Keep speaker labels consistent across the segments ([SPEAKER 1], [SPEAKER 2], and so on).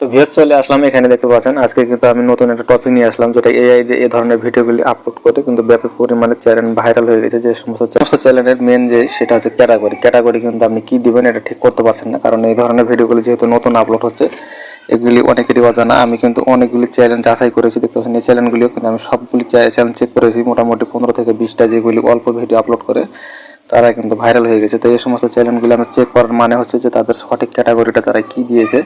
[SPEAKER 1] তো ভিউজ চলে আসলাম, এখানে দেখতে পাচ্ছেন। আজকে কিন্তু আমি নতুন একটা টপিক নিয়ে আসলাম, যেটা এআই দিয়ে এই ধরনের ভিডিওগুলি আপলোড করে কিন্তু ব্যাপক পরিমাণে চ্যানেল ভাইরাল হয়ে গেছে। যে সমস্ত সমস্ত চ্যানেলের মেন যে, সেটা হচ্ছে ক্যাটাগরি ক্যাটাগরি কিন্তু আপনি কি দিবেন, এটা ঠিক করতে পারছেন না। কারণ এই ধরনের ভিডিওগুলি যেহেতু নতুন আপলোড হচ্ছে, এগুলি অনেকেরই অজানা আমি কিন্তু অনেকগুলি চ্যানেল যাচাই করেছি, দেখতে পাচ্ছেন। এই চ্যানেলগুলিও কিন্তু আমি সবগুলি চ্যানেল চেক করেছি। মোটামুটি পনেরো থেকে বিশটা যেগুলি অল্প ভিডিও আপলোড করে, তারা কিন্তু ভাইরাল হয়ে গেছে। তো এই সমস্ত চ্যানেলগুলি আমরা চেক করার মানে হচ্ছে যে, তাদের সঠিক ক্যাটাগরিটা তারা কি দিয়েছে।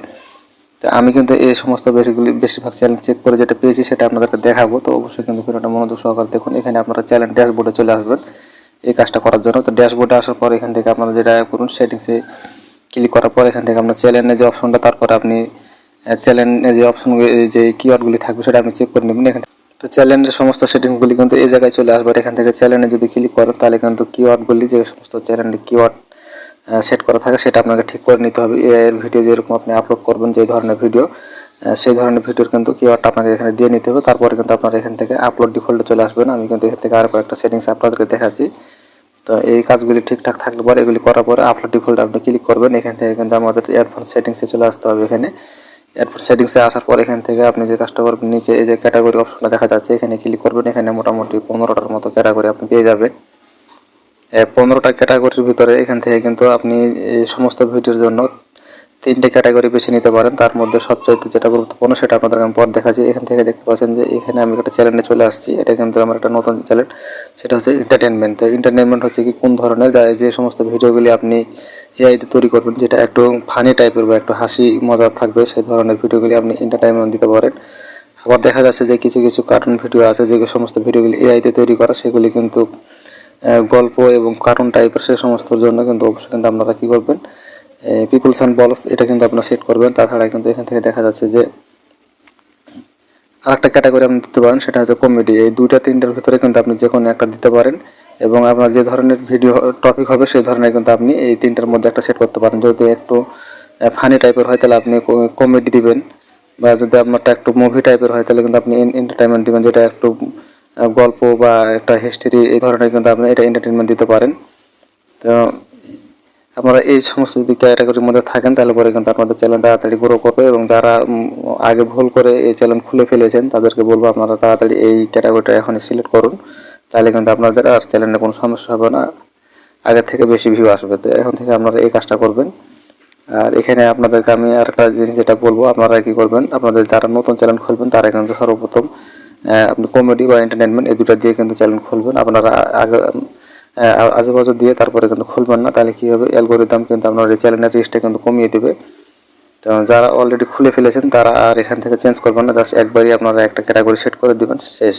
[SPEAKER 1] তো আমি কিন্তু এই সমস্ত বেশিগুলি বেশিরভাগ চ্যানেল চেক করে যেটা পেয়েছি সেটা আপনাদেরকে দেখাবো। তো অবশ্যই কিন্তু ভিডিওটা মনোযোগ সহকারে দেখুন। এখানে আপনারা চ্যানেল ড্যাশবোর্ডে চলে আসবেন এই কাজটা করার জন্য। তো ড্যাশবোর্ডে আসার পর এখান থেকে আপনারা যেটা করুন সেটিংসে ক্লিক করার পর এখান থেকে আপনার চ্যানেলের যে অপশনটা তারপরে আপনি চ্যানেলের যে অপশন যে কিওয়ার্ডগুলি থাকবে সেটা আপনি চেক করে নেবেন। এখান তো চ্যানেলের সমস্ত সেটিংসগুলি কিন্তু এই জায়গায় চলে আসবে। এখান থেকে চ্যানেলে যদি ক্লিক করেন, তাহলে কিন্তু কিওয়ার্ডগুলি যে সমস্ত চ্যানেলের কিওয়ার্ড সেট করা থাকে, সেটা আপনাকে ঠিক করে নিতে হবে। এর ভিডিও যেরকম আপনি আপলোড করবেন, যে ধরনের ভিডিও সেই ধরনের ভিডিওর কিন্তু কিওয়ার্ডটা আপনাকে এখানে দিয়ে নিতে হবে। তারপরে কিন্তু আপনার এখান থেকে আপলোড ডিফল্টে চলে আসবেন আমি কিন্তু এখান থেকে আরও কয়েকটা সেটিংস আপনাদেরকে দেখাচ্ছি। তো এই কাজগুলি ঠিকঠাক থাকলে পরে, এগুলি করার পরে আপলোড ডিফল্ট আপনি ক্লিক করবেন। এখান থেকে কিন্তু আমাদের এয়ারফোন সেটিংসে চলে আসতে হবে এখানে। অ্যাডভান্স সেটিংসে আসার পর এখান থেকে আপনি যে কাজটা করবেন, নিচে এই যে ক্যাটাগরি অপশনটা দেখা যাচ্ছে, এখানে ক্লিক করবেন। এখানে মোটামুটি পনেরোটার মতো ক্যাটাগরি আপনি পেয়ে যাবেন। পনেরোটা ক্যাটাগরির ভিতরে এখান থেকে কিন্তু আপনি সমস্ত ভিডিওর জন্য তিনটে ক্যাটাগরি বেছে নিতে পারেন। তার মধ্যে সবচাইতে যেটা গুরুত্বপূর্ণ সেটা আপনাদের আমি পর দেখাচ্ছি। এখান থেকে দেখতে পাচ্ছেন যে এখানে আমি একটা চ্যানেলে চলে আসছি। এটা কিন্তু আমার একটা নতুন চ্যানেল। সেটা হচ্ছে এন্টারটেনমেন্ট তো এন্টারটেনমেন্ট হচ্ছে কি কোন ধরনের? যা- সমস্ত ভিডিওগুলি আপনি এআইতে তৈরি করবেন, যেটা একটু ফানি টাইপের বা একটু হাসি মজার থাকবে, সেই ধরনের ভিডিওগুলি আপনি এন্টারটেনমেন্ট দিতে পারেন। আবার দেখা যাচ্ছে যে কিছু কিছু কার্টুন ভিডিও আছে, যে সমস্ত ভিডিওগুলি এআইতে তৈরি করা, সেগুলি কিন্তু গল্প এবং কার্টুন টাইপের সে সমস্তর জন্য কিন্তু অবশ্যই কিন্তু আপনারা কী করবেন? পিপলস অ্যান্ড বলস এটা কিন্তু আপনারা সেট করবেন। তাছাড়া কিন্তু এখান থেকে দেখা যাচ্ছে যে আরেকটা ক্যাটাগরি আপনি দিতে পারেন, সেটা হচ্ছে কমেডি এই দুইটা, তিনটার ভিতরে কিন্তু আপনি যে কোনো একটা দিতে পারেন এবং আপনার যে ধরনের ভিডিও টপিক হবে, সেই ধরনের কিন্তু আপনি এই তিনটার মধ্যে একটা সেট করতে পারেন। যদি একটু ফানি টাইপের হয়, তাহলে আপনি কমেডি দিবেন। বা যদি আপনারটা একটু মুভি টাইপের হয়, তাহলে কিন্তু আপনি এন্টারটেনমেন্ট দিবেন, যেটা একটু গল্প বা একটা হিস্ট্রি এই ধরনের কিন্তু আপনি এটা এন্টারটেনমেন্ট দিতে পারেন। তো আপনারা এই সমস্ত যদি ক্যাটাগরির মধ্যে থাকেন, তাহলে পরে কিন্তু আপনাদের চ্যানেল তাড়াতাড়ি গ্রো করবে এবং যারা আগে ভুল করে এই চ্যানেল খুলে ফেলেছেন, তাদেরকে বলব আপনারা তাড়াতাড়ি এই ক্যাটাগরিটা এখন সিলেক্ট করুন। তাহলে কিন্তু আপনাদের আর চ্যানেলে কোনো সমস্যা হবে না। আগের থেকে বেশি ভিউ আসবে। তো এখন থেকে আপনারা এই কাজটা করবেন। আর এখানে আপনাদেরকে আমি আরেকটা জিনিস যেটা বলব, আপনারা কি করবেন, আপনাদের যারা নতুন চ্যানেল খুলবেন, তারা কিন্তু সর্বপ্রথম আপনি কমেডি বা এন্টারটেনমেন্ট এই দুটা দিয়ে কিন্তু চ্যানেল খুলবেন। আপনারা আগে আজেবাজে দিয়ে তারপরে কিন্তু খুলবেন না। তাহলে কি হবে? অ্যালগোরিদম কিন্তু আপনার এই চ্যানেলের রিচটা কিন্তু কমিয়ে দেবে। তো যারা অলরেডি খুলে ফেলেছেন, তারা আর এখান থেকে চেঞ্জ করবেন না। জাস্ট একবারই আপনারা একটা ক্যাটাগরি সেট করে দেবেন। শেষ।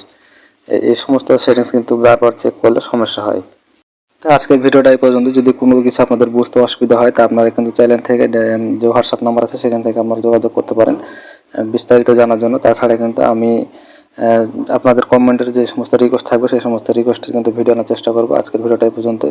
[SPEAKER 1] এই সমস্ত সেটিংস কিন্তু বারবার চেক করলে সমস্যা হয়। তো আজকের ভিডিওটা এই পর্যন্ত। যদি কোনো কিছু আপনাদের বুঝতে অসুবিধা হয়, তা আপনারা কিন্তু চ্যানেল থেকে যে হোয়াটসঅ্যাপ নাম্বার আছে, সেখান থেকে আপনারা যোগাযোগ করতে পারেন। বিস্তারিত জানার জন্য। তাছাড়া কিন্তু আমি আপনাদের কমেন্টের যে সমস্ত রিকোয়েস্ট থাকবে, সেই সমস্ত রিকোয়েস্টের কিন্তু ভিডিও আনার চেষ্টা করব। আজকের ভিডিওটাই পর্যন্ত